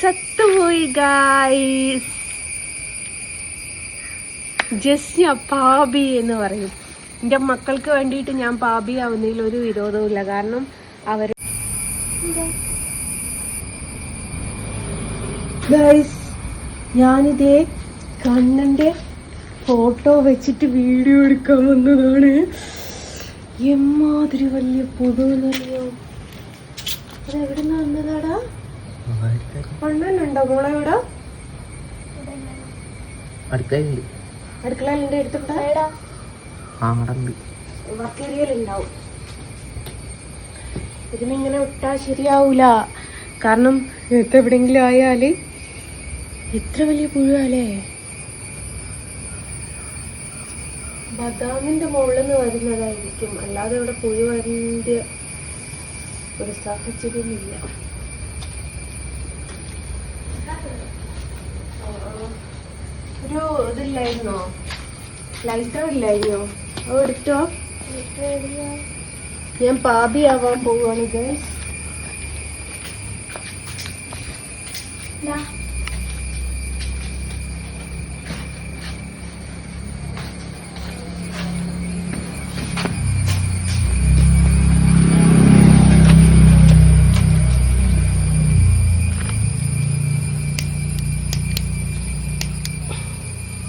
സത്തുപോയി guys ജസ്യ പാബി എന്ന് പറയും. എന്റെ മക്കൾക്ക് വേണ്ടിയിട്ട് ഞാൻ പാബി ആവുന്നതിൽ ഒരു വിരോധവുമില്ല കാരണം അവർ ഞാനിതേ കണ്ണന്റെ ഫോട്ടോ വെച്ചിട്ട് വീഡിയോ എടുക്കാൻ വന്നതാണ്. എമ്മാതിരി വലിയ പുതുവെന്നറിയോ വന്നതാടാ? മോളെ ഇവിടെ അടുക്കളയിലുണ്ട്. ഇതിനിങ്ങനെ വിട്ടാ ശരിയാവൂല. കാരണം ഇത് എവിടെങ്കിലും ആയാൽ എത്ര വലിയ പുഴുവല്ലേ? ബദാമിന്റെ മുകളിൽ നിന്ന് വരുന്നതായിരിക്കും. അല്ലാതെ ഇവിടെ പുഴു വരേണ്ട ഒരു സാഹചര്യമില്ല ഒരു ഇതില്ലായിരുന്നോ? ലൈറ്റർ ഇല്ലായിരുന്നോ? അത് എടുത്തോ? ഞാൻ പാപി ആവാൻ പോവാണ് ഗൈസ്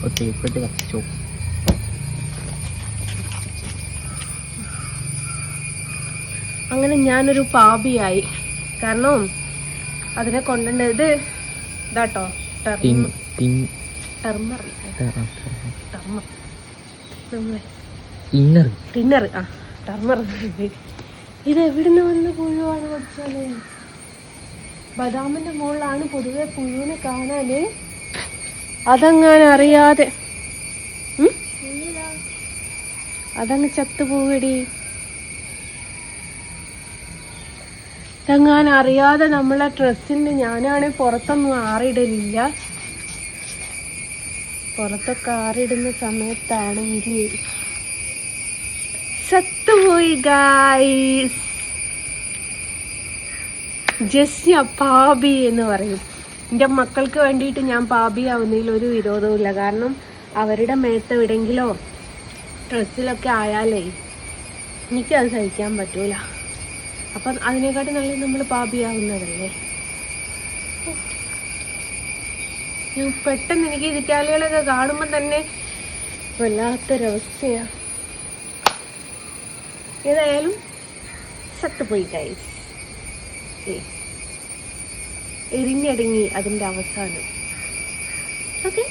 ഓക്കെ ഇപ്പോഴത്തെ കത്തിച്ചോ അങ്ങനെ ഞാനൊരു പാപിയായി. കാരണം അതിനെ കൊണ്ടുണ്ട് ഇത് ഇതാട്ടോ ടിന്നർ ആ ടർമർ ഇത് എവിടുന്ന് വന്ന് പുഴുവാണ് വെച്ചാൽ ബദാമിന്റെ മുകളിലാണ് പൊതുവെ പുഴുവിനെ കാണാന് അതങ്ങനെ അറിയാതെ? അതങ്ങ് ചത്തുപോകടി അതങ്ങാൻ അറിയാതെ നമ്മളെ ഡ്രസ്സിന്റെ ഞാനാണെ പുറത്തൊന്നും ആറിടലില്ല. പുറത്തൊക്കെ ആറിടുന്ന സമയത്താണെങ്കിൽ സത്തുപോയി ഗായ്സ് ജസ്യ പാബി എന്ന് പറയും. എന്റെ മക്കൾക്ക് വേണ്ടിയിട്ട് ഞാൻ പാപിയാവുന്നതിൽ ഒരു വിരോധവുമില്ല. കാരണം അവരുടെ മേത്ത് എവിടെയെങ്കിലോ ഡ്രസ്സിലൊക്കെ ആയാലേ എനിക്കത് സഹിക്കാൻ പറ്റൂല. അപ്പം അതിനെക്കാട്ടും നല്ല നമ്മൾ പാപിയാവുന്നതല്ലേ പെട്ടെന്ന് എനിക്ക് ഇറ്റാലികളൊക്കെ കാണുമ്പോൾ തന്നെ വല്ലാത്തൊരവസ്ഥയാണ് ഏതായാലും സത്തുപോയി ഗൈസ് എരിഞ്ഞടങ്ങി അതിന്റെ അവസാനം. ഓക്കെ